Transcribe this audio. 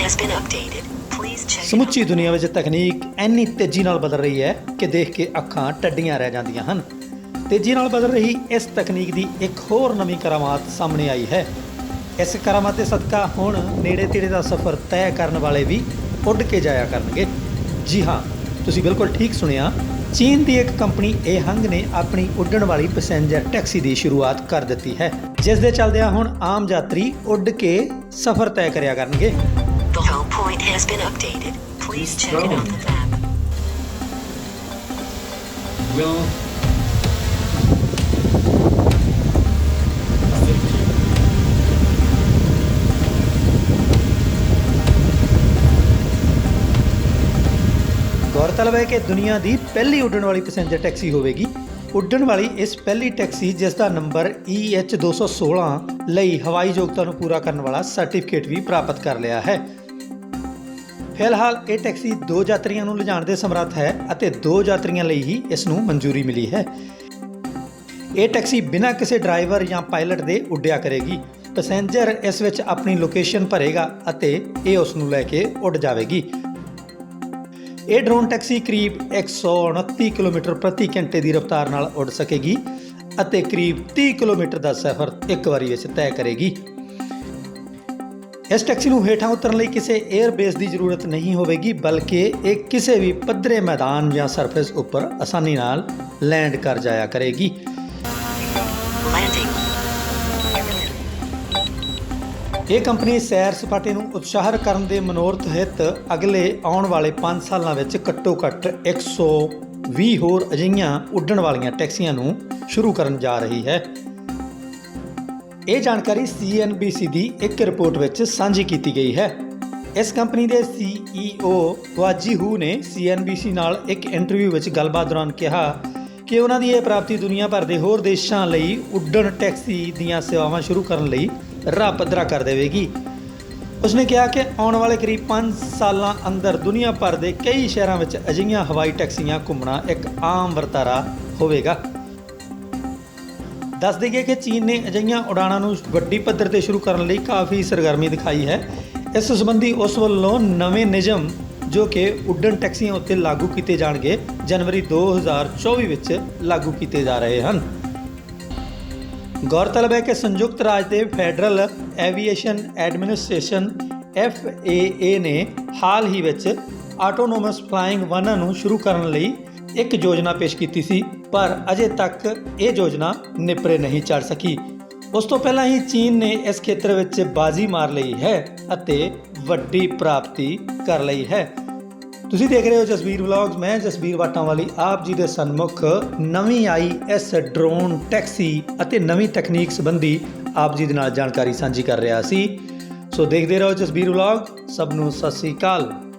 has been updated. Please check it ਸਮੁੱਚੀ ਦੁਨੀਆ ਵਿੱਚ ਤਕਨੀਕ ਇੰਨੀ ਤੇਜ਼ੀ ਨਾਲ ਬਦਲ ਰਹੀ ਹੈ ਕਿ ਦੇਖ ਕੇ ਅੱਖਾਂ ਟੱਡੀਆਂ ਰਹਿ ਜਾਂਦੀਆਂ ਹਨ। ਤੇਜ਼ੀ ਨਾਲ ਬਦਲ ਰਹੀ ਇਸ ਤਕਨੀਕ ਦੀ ਇੱਕ ਹੋਰ ਨਵੀਂ ਕਰਾਮਾਤ ਸਾਹਮਣੇ ਆਈ ਹੈ। ਇਸ ਕਰਾਮਾਤ ਦੇ ਸਦਕਾ ਹੁਣ ਨੇੜੇ ਤੇੜੇ ਦਾ ਸਫ਼ਰ ਤੈਅ ਕਰਨ ਵਾਲੇ ਵੀ ਉੱਡ ਕੇ ਜਾਇਆ ਕਰਨਗੇ। ਜੀ ਹਾਂ ਤੁਸੀਂ ਬਿਲਕੁਲ ਠੀਕ ਸੁਣਿਆ। ਚੀਨ ਦੀ ਇੱਕ ਕੰਪਨੀ ਏਹੰਗ ਨੇ ਆਪਣੀ ਉੱਡਣ ਵਾਲੀ ਪੈਸੇਂਜਰ ਟੈਕਸੀ ਦੀ ਸ਼ੁਰੂਆਤ ਕਰ ਦਿੱਤੀ ਹੈ ਜਿਸ ਦੇ ਚੱਲਦਿਆਂ ਹੁਣ ਆਮ ਯਾਤਰੀ ਉੱਡ ਕੇ ਸਫ਼ਰ ਤੈਅ ਕਰਿਆ ਕਰਨਗੇ। Point has been updated. Please check it on the map. Will ਗੌਰਤਲਬ ਹੈ ਕਿ ਦੁਨੀਆ ਦੀ ਪਹਿਲੀ ਉੱਡਣ ਵਾਲੀ ਪੈਸੇਂਜਰ ਟੈਕਸੀ ਹੋਵੇਗੀ ਉੱਡਣ ਵਾਲੀ ਇਸ ਪਹਿਲੀ ਟੈਕਸੀ ਜਿਸ ਦਾ ਨੰਬਰ E EH216 ਲਈ ਹਵਾਈ ਯੋਗਤਾ ਨੂੰ ਪੂਰਾ ਕਰਨ ਵਾਲਾ ਸਰਟੀਫਿਕੇਟ ਵੀ ਪ੍ਰਾਪਤ ਕਰ ਲਿਆ ਹੈ ਫਿਲਹਾਲ ਇਹ ਟੈਕਸੀ ਦੋ ਯਾਤਰੀਆਂ ਨੂੰ ਲਿਜਾਣ ਦੇ ਸਮਰੱਥ ਹੈ ਅਤੇ ਦੋ ਯਾਤਰੀਆਂ ਲਈ ਹੀ ਇਸ ਨੂੰ ਮਨਜ਼ੂਰੀ ਮਿਲੀ ਹੈ। ਇਹ ਟੈਕਸੀ ਬਿਨਾਂ ਕਿਸੇ ਡਰਾਈਵਰ ਜਾਂ ਪਾਇਲਟ ਦੇ ਉੱਡਿਆ ਕਰੇਗੀ। ਪੈਸੇਂਜਰ ਇਸ ਵਿੱਚ ਆਪਣੀ ਲੋਕੇਸ਼ਨ ਭਰੇਗਾ ਅਤੇ ਇਹ ਉਸ ਨੂੰ ਲੈ ਕੇ ਉੱਡ ਜਾਵੇਗੀ। ਇਹ ਡਰੋਨ ਟੈਕਸੀ ਕਰੀਬ 129 ਕਿਲੋਮੀਟਰ ਪ੍ਰਤੀ ਘੰਟੇ ਦੀ ਰਫ਼ਤਾਰ ਨਾਲ ਉੱਡ ਸਕੇਗੀ ਅਤੇ ਕਰੀਬ 30 ਕਿਲੋਮੀਟਰ ਦਾ ਸਫ਼ਰ ਇੱਕ ਵਾਰੀ ਵਿੱਚ ਤੈਅ ਕਰੇਗੀ। ਇਸ ਟੈਕਸੀ ਨੂੰ ਹੇਠਾਂ ਉਤਰਨ ਲਈ ਕਿਸੇ 에ਅਰ ਬੇਸ ਦੀ ਜ਼ਰੂਰਤ ਨਹੀਂ ਹੋਵੇਗੀ ਬਲਕਿ ਇਹ ਕਿਸੇ ਵੀ ਪੱਧਰੇ ਮੈਦਾਨ ਜਾਂ ਸਰਫੇਸ ਉੱਪਰ ਆਸਾਨੀ ਨਾਲ ਲੈਂਡ ਕਰ ਜਾਇਆ ਕਰੇਗੀ. ਇਹ ਕੰਪਨੀ ਸੈਰ ਸਪਾਟੇ ਨੂੰ ਉਤਸ਼ਾਹਤ ਕਰਨ ਦੇ ਮਨੋਰਥ ਹਿੱਤ ਅਗਲੇ ਆਉਣ ਵਾਲੇ 5 ਸਾਲਾਂ ਵਿੱਚ ਘੱਟੋ-ਘੱਟ 120 ਹੋਰ ਅਜਿਹੀਆਂ ਉੱਡਣ ਵਾਲੀਆਂ ਟੈਕਸੀਆਂ ਨੂੰ ਸ਼ੁਰੂ ਕਰਨ ਜਾ ਰਹੀ ਹੈ ਇਹ ਜਾਣਕਾਰੀ CNBC ਦੀ ਇੱਕ ਰਿਪੋਰਟ ਵਿੱਚ ਸਾਂਝੀ ਕੀਤੀ ਗਈ ਹੈ। ਇਸ ਕੰਪਨੀ ਦੇ CEO ਵਾਜੀ ਹੂ ਨੇ CNBC ਨਾਲ ਇੱਕ ਇੰਟਰਵਿਊ ਵਿੱਚ ਗੱਲਬਾਤ ਦੌਰਾਨ ਕਿਹਾ ਕਿ ਉਹਨਾਂ ਦੀ ਇਹ ਪ੍ਰਾਪਤੀ ਦੁਨੀਆ ਭਰ ਦੇ ਹੋਰ ਦੇਸ਼ਾਂ ਲਈ ਉੱਡਣ ਟੈਕਸੀ ਦੀਆਂ ਸੇਵਾਵਾਂ ਸ਼ੁਰੂ ਕਰਨ ਲਈ ਰਾਹ ਪੱਧਰਾ ਕਰ ਦੇਵੇਗੀ। ਉਸਨੇ ਕਿਹਾ ਕਿ ਆਉਣ ਵਾਲੇ ਕਰੀਬ 5 ਸਾਲਾਂ ਅੰਦਰ ਦੁਨੀਆ ਭਰ ਦੇ ਕਈ ਸ਼ਹਿਰਾਂ ਵਿੱਚ ਅਜਿਹੀਆਂ ਹਵਾਈ ਟੈਕਸੀਆਂ ਘੁੰਮਣਾ ਇੱਕ ਆਮ ਵਰਤਾਰਾ ਹੋਵੇਗਾ। ਦੱਸ ਦਈਏ ਕਿ ਚੀਨ ਨੇ ਅਜਿਹੀਆਂ ਉਡਾਣਾਂ ਨੂੰ ਵੱਡੀ ਪੱਧਰ ਤੇ ਸ਼ੁਰੂ ਕਰਨ ਲਈ ਕਾਫੀ ਸਰਗਰਮੀ ਦਿਖਾਈ ਹੈ। ਇਸ ਸੰਬੰਧੀ ਉਸ ਵੱਲੋਂ ਨਵੇਂ ਨਿਯਮ ਜੋ ਕਿ ਉੱਡਣ ਟੈਕਸੀਆਂ ਉੱਤੇ ਲਾਗੂ ਕੀਤੇ ਜਾਣਗੇ, ਜਨਵਰੀ 2024 ਵਿੱਚ ਲਾਗੂ ਕੀਤੇ ਜਾ ਰਹੇ ਹਨ। ਗੌਰਤਲਬ ਹੈ ਕਿ ਸੰਯੁਕਤ ਰਾਜ ਦੇ ਫੈਡਰਲ ਐਵੀਏਸ਼ਨ ਐਡਮਿਨਿਸਟ੍ਰੇਸ਼ਨ FAA ਨੇ ਹਾਲ ਹੀ ਵਿੱਚ ਆਟੋਨੋਮਸ ਫਲਾਈਂਗ ਵਾਹਨਾਂ ਨੂੰ ਸ਼ੁਰੂ ਕਰਨ ਲਈ ਇੱਕ ਯੋਜਨਾ ਪੇਸ਼ ਕੀਤੀ ਸੀ, ਪਰ ਅਜੇ ਤੱਕ ਇਹ ਯੋਜਨਾ ਨਿਪਰੇ ਨਹੀਂ ਚੜ ਸਕੀ। ਉਸ ਤੋਂ ਪਹਿਲਾਂ ਹੀ ਚੀਨ ਨੇ ਇਸ ਖੇਤਰ ਵਿੱਚ ਬਾਜ਼ੀ ਮਾਰ ਲਈ ਹੈ ਅਤੇ ਵੱਡੀ ਪ੍ਰਾਪਤੀ ਕਰ ਲਈ ਹੈ। ਤੁਸੀਂ ਦੇਖ ਰਹੇ ਹੋ ਜਸਵੀਰ ਵਲੌਗਸ ਮੈਂ ਜਸਬੀਰ ਵਾਟਾਂ ਵਾਲੀ ਆਪ ਜੀ ਦੇ ਸਨਮੁਖ, ਨਵੀਂ ਆਈ ਇਸ ਡਰੋਨ ਟੈਕਸੀ ਅਤੇ ਨਵੀਂ ਤਕਨੀਕ ਸੰਬੰਧੀ ਆਪ ਜੀ ਦੇ ਨਾਲ ਜਾਣਕਾਰੀ ਸਾਂਝੀ ਕਰ ਰਿਹਾ ਸੀ। ਸੋ ਦੇਖਦੇ ਰਹੋ ਜਸਬੀਰ ਵਲੌਗ। ਸਭ ਨੂੰ ਸਤਿ ਸ੍ਰੀ ਅਕਾਲ।